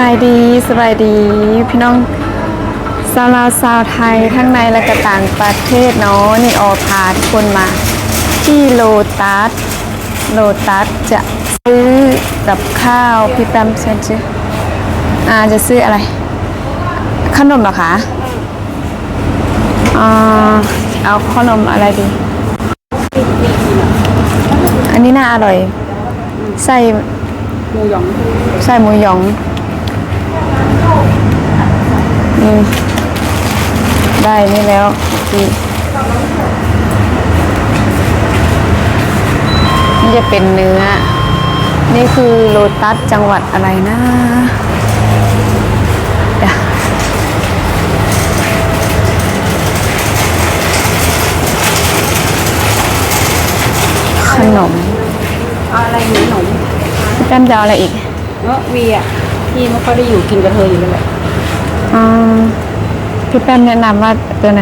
บายดีสบายดี พี่น้องสาวลาวสาวไทยทั้งในและก็ต่างประเทศเนาะนี่ออพาทุกคนมา ที่โลตัสโลตัสจะซื้อกับข้าวพี่แปมเซนชื่ออาจะซื้ออะไร ขนมเหรอคะอ่าเอาขนมอะไรดี อันนี้น่าอร่อย ใส่หมูหยองใส่หมูหยอง ได้นี่แล้วนี่นี่จะเป็นเนื้อ นี่คือโลตัสจังหวัดอะไรนะเดี๋ยวขนมเอาอะไรหนูหนมพี่แป้มจะเอาอะไรอีกเนาะวีอะพี่ไม่ค่อยได้อยู่กินกับเธออยู่นั่นแหละ อืมพี่แป้มแนะนำว่าตัวไหน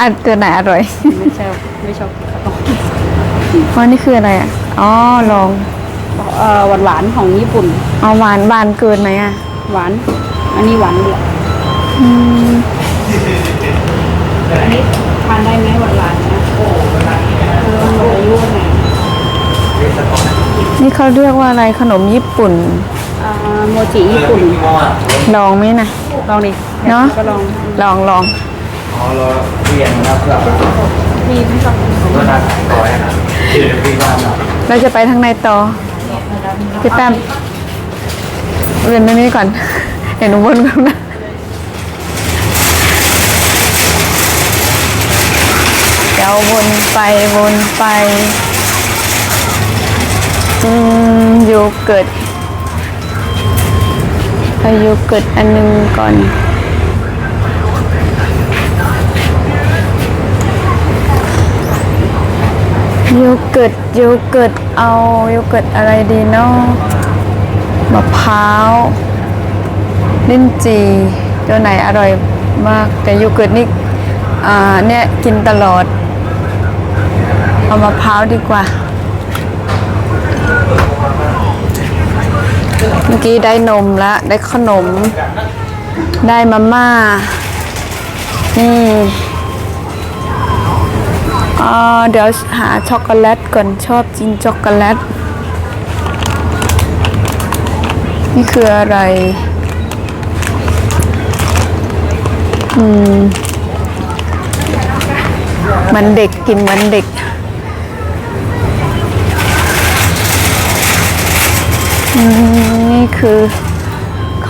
อันตัวไหนอร่อยไม่ชอบไม่ชอบข้าวต้มเพราะนี่คืออะไรอะอ๋อลองเอ่อหวานหวานๆของญี่ปุ่น เอาหวานหวานเกินไหมอะหวาน อันนี้หวานเลยอืมอันนี้ทานได้ไหมหวานหวานๆนะเออหมดอายุไงนี่เขาเรียกว่าอะไรขนมญี่ปุ่นอ่าโมจิญี่ปุ่นลองไหมนะ ลองดิเนอะก็ลองลองลองอ๋อเราเรียนนะครับเพื่อพี่ไม่ชอบกินของเพื่อการขายต่อยนะเดี๋ยวพี่บ้านเราเราจะไปทางในต่อพี่แป้มเรียนตรงนี้ก่อน เห็นหนูวนกันนะเดี๋ยววนไปวนไป อืมโยเกิร์ต เอาโยเกิร์ตอันหนึงก่อนโยเกิร์ตโยเกิร์ตเอาโยเกิร์ตอะไรดีเนาะมะพร้าวลิ้นจี่ตัวไหนอร่อยมาก แต่โยเกิร์ตนี่อ่าเนี่ยกินตลอด เอามะพร้าวดีกว่า เมื่ อกี้ได้นมแล้วได้ขนม ได้มาม่านี่อ่าเดี๋ยวหาช็อกโกแลตก่อนชอบกินช็อกโกแลต นี่คืออะไร อืมมันเด็กกินเหมันเด็กอืม นี่คือ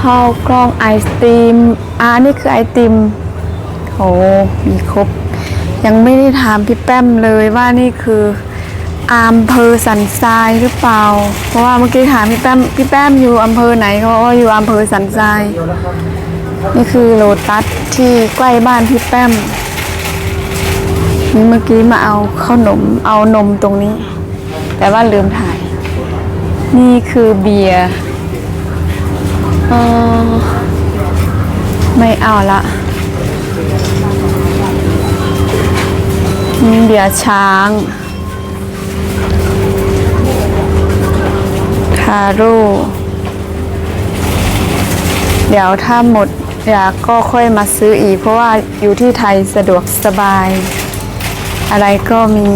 ข้าวกล้องไอศตรีมอ่านี่คือไอติมโหมีครบ ยังไม่ได้ถามพี่แป้มเลยว่านี่คืออำเภอสันทรายหรือเปล่า เพราะว่าเมื่อกี้ถามพี่แป้มพี่แป้มอยู่อำเภอไหนเขาบอกว่าอยู่อำเภอสันทราย นี่คือโลตัสที่ใกล้บ้านพี่แป้มนี่เมื่อกี้มาเอาข้าวหนมเอานมตรงนี้ แต่ว่าลืมถ่าย นี่คือเบียร์ เออไม่เอาละเบียร์ช้างทาร่เดี๋ยวถ้าหมดอยากก็ค่อยมาซื้ออีก เพราะว่าอยู่ที่ไทยสะดวกสบาย อะไรก็มี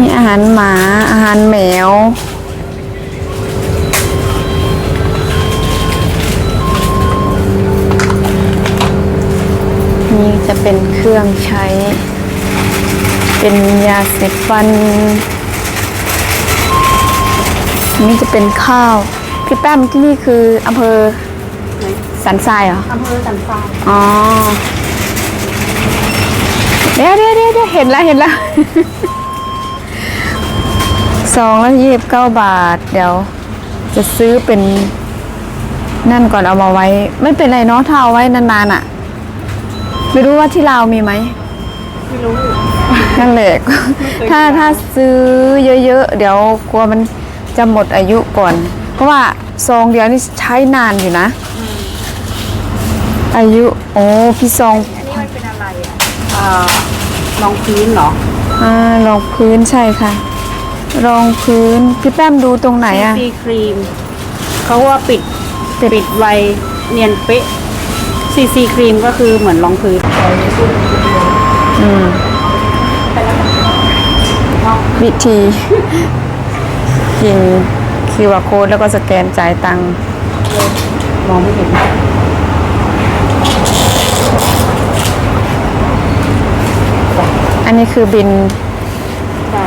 มีอาหารหมาอาหารแมว จะเป็นเครื่องใช้ เป็นยาเสพฟัน นี่จะเป็นข้าว พี่แป้มที่นี่คืออำเภอสันทรายเหรออำเภอสันทรายอ๋อเดี๋ยวเดี๋ยวเดี๋ยวเดี๋ยวเห็นแล้วเห็นแล้วซองละยี่สิบเก้าบาท เดี๋ยว จะซื้อเป็นนั่นก่อนเอามาไว้ ไม่เป็นไรเนาะถ้าเอาไว้นานๆอะ่ะ ไม่รู้ว่าที่ลาวมีไหมไม่รู้ นั่นแหละถ้าถ้าซื้อเยอะๆ เดี๋ยวกลัวมันจะหมดอายุก่อน เพราะว่าซองเดียวนี่ใช้นานอยู่นะ อายุ โอ้พี่ซองอันนี้มันเป็นอะไรอะอ่ารองพื้นเหรออ่ารองพื้นใช่ค่ะ รองพื้นพี่แป้มดูตรงไหนอะซีครีมเขาว่าปิดปิดไวเนียนเป๊ะ ซีซีครีมก็คือเหมือนรองพื้นอืมวิธียิงคิวอาโค้ดแล้วก็สแกนจ่ายตังค์มองไม่เห็นอันนี้คือบินได้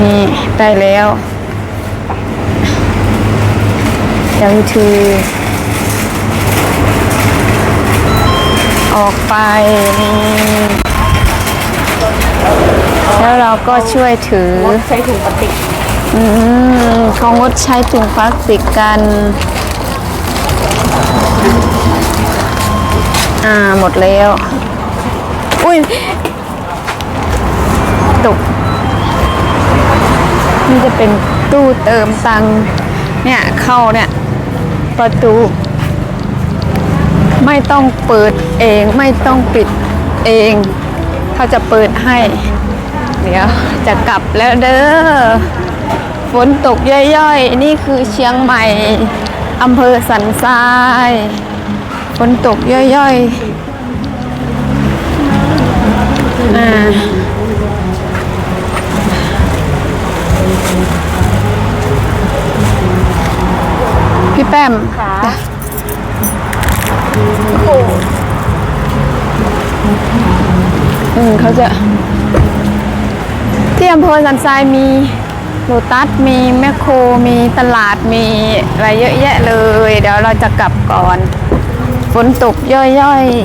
มีได้แล้ว เดี๋ยวถือ ออกไปนี่แล้วเราก็ช่วยถือ งดใช้ถุงพลาสติกอืมเขางดใช้ถุงพลาสติกกัน อ่า หมดแล้ว อุ้ยตก นี่จะเป็นตู้เติมตังค์เนี่ย เข้าเนี่ย ประตู ไม่ต้องเปิดเองไม่ต้องปิดเองเขาจะเปิดให้ เดี๋ยวจะกลับแล้วเด้อฝนตกย่อยๆ นี่คือเชียงใหม่อำเภอสันทรายฝนตกย่อยๆอ่าพี่แป้มขา อืมเขาจะที่อำเภอสันทรายมีโลตัสมีแมคโครมีตลาดมีอะไรเยอะแยะเลย เดี๋ยวเราจะกลับก่อน ฝนตกย่อยๆ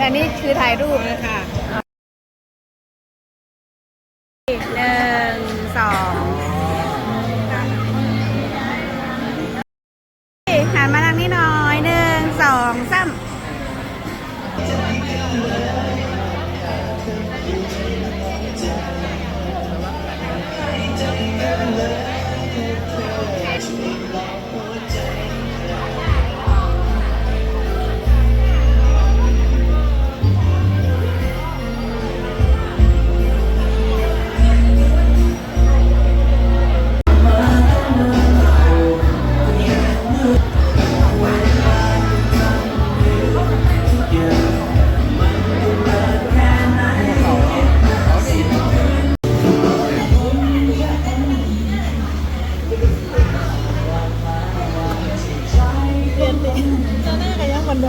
อันนี้คือถ่ายรูปค่ะ โช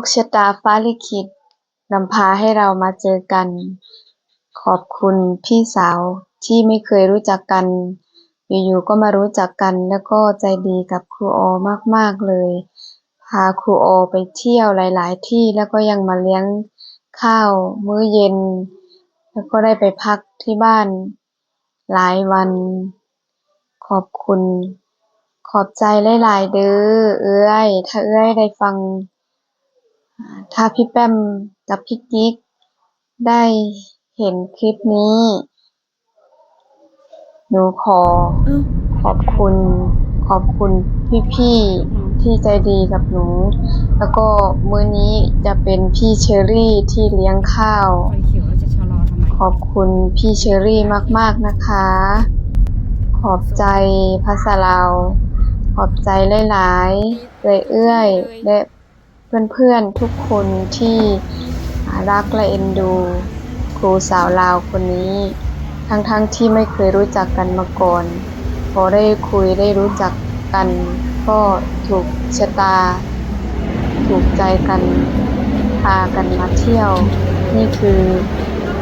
คชะตาฟ้าลิขิตนำพาให้เรามาเจอกัน ขอบคุณพี่สาวที่ไม่เคยรู้จักกัน อยู่ๆก็มารู้จักกันแล้วก็ใจดีกับครูออมากๆเลย พาครูออไปเที่ยวหลาย ๆ ที่แล้วก็ยังมาเลี้ยงข้าวมื้อเย็น แล้วก็ได้ไปพักที่บ้านหลายวัน ขอบคุณ ขอบใจหลายๆเด้อเอ้ยถ้าเอ้ยได้ฟัง ถ้าพี่แป้มกับพี่กิ๊กได้เห็นคลิปนี้ หนูขอขอบคุณขอบคุณพี่ๆที่ใจดีกับหนู แล้วก็มื้อนี้จะเป็นพี่เชอรี่ที่เลี้ยงข้าว ไฟเขียวจะชะลอทำไม ขอบคุณพี่เชอรี่มากๆนะคะ ขอบใจภาษาลาวขอบใจหลายๆเลยเอื้อยและเพื่อนๆทุกคนที่รักและเอ็นดู ครูสาวลาวคนนี้ ทั้งๆที่ไม่เคยรู้จักกันมาก่อน พอได้คุยได้รู้จักกัน ก็ถูกชะตา ถูกใจกันพากันมาเที่ยว นี่คือ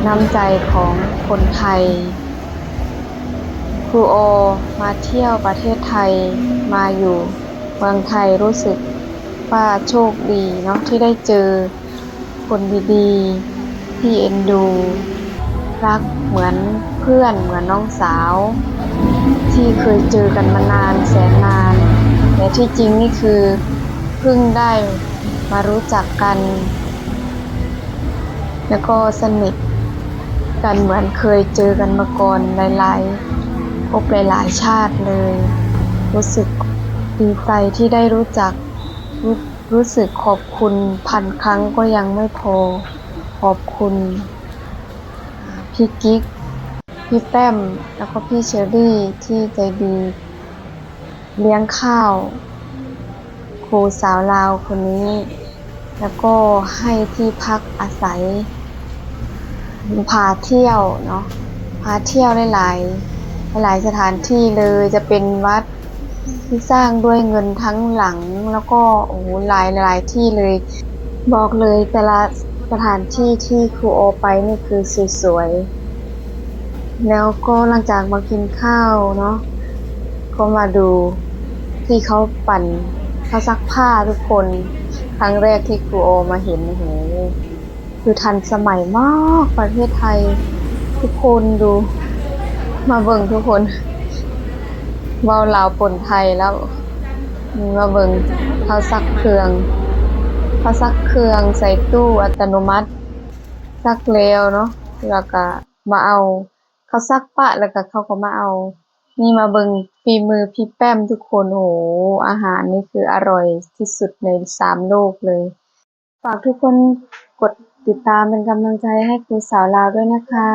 น้ำใจของคนไทย ครูโอมาเที่ยวประเทศไทยมาอยู่เมืองไทยรู้สึกว่าโชคดีเนาะที่ได้เจอคนดีๆ ที่เอ็นดู รักเหมือนเพื่อนเหมือนน้องสาว ที่เคยเจอกันมานานแสนนาน แต่ที่จริงนี่คือเพิ่งได้มารู้จักกัน แล้วก็สนิทกันเหมือนเคยเจอกันมาก่อนหลายๆพบหลายๆชาติเลย รู้สึกดีใจที่ได้รู้จักรู้รู้สึกขอบคุณพันครั้งก็ยังไม่พอขอบคุณ พี่กิ๊ก พี่แต้ม แล้วก็พี่เชอรี่ที่ใจดี เลี้ยงข้าว ครูสาวลาวคนนี้ แล้วก็ให้ที่พักอาศัย พาเที่ยวเนาะ พาเที่ยวหลายๆหลายสถานที่เลยจะเป็นวัดที่สร้างด้วยเงินทั้งหลังแล้วก็โอ้โหหลายหลายที่เลย บอกเลยแต่ละ สถานที่ที่ครูโอไปนี่คือสวยๆ แล้วก็หลังจากมากินข้าวเนาะ ก็มาดูที่เขาปั่นเขาซักผ้าทุกคน ครั้งแรกที่ครูโอมาเห็นโหคือทันสมัยมากประเทศไทย ทุกคนดู มาเบิ่งทุกคนเว้าลาวปนไทยแล้ว มาเบิ่งเขาซักเครื่อง เขาซักเครื่องใส่ตู้อัตโนมัติ ซักแล้วเนาะแล้วก็มาเอา เขาซักปะแล้วก็เขาก็มาเอา นี่มาเบิงฝีมือพี่แป้มทุกคนโอ้โหอาหารนี่คืออร่อยที่สุดในสามโลกเลย ฝากทุกคนกดติดตามเป็นกำลังใจให้ครูสาวลาวด้วยนะคะ